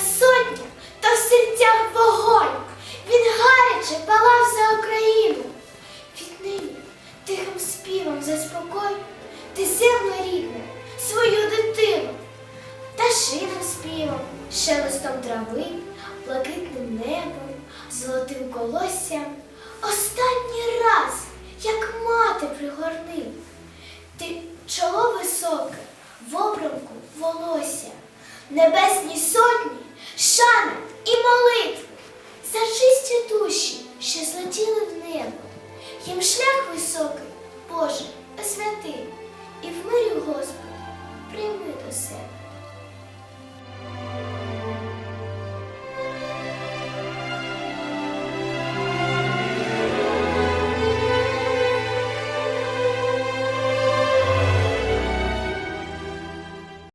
Сотня, то в серцях вогонь. Він гаряче палав за Україну. Віднині тихим співом заспокой ти землю рідне, свою дитину. Пташиним співом, шелестом трави, блакитним небом, золотим колоссям. Останній раз, як мати пригорнив, ти чоло високе, в обрамку волосся, небесній сотні, небо. Їм шлях високий, Боже, освяти, і в мирі Господи, прийми до себе.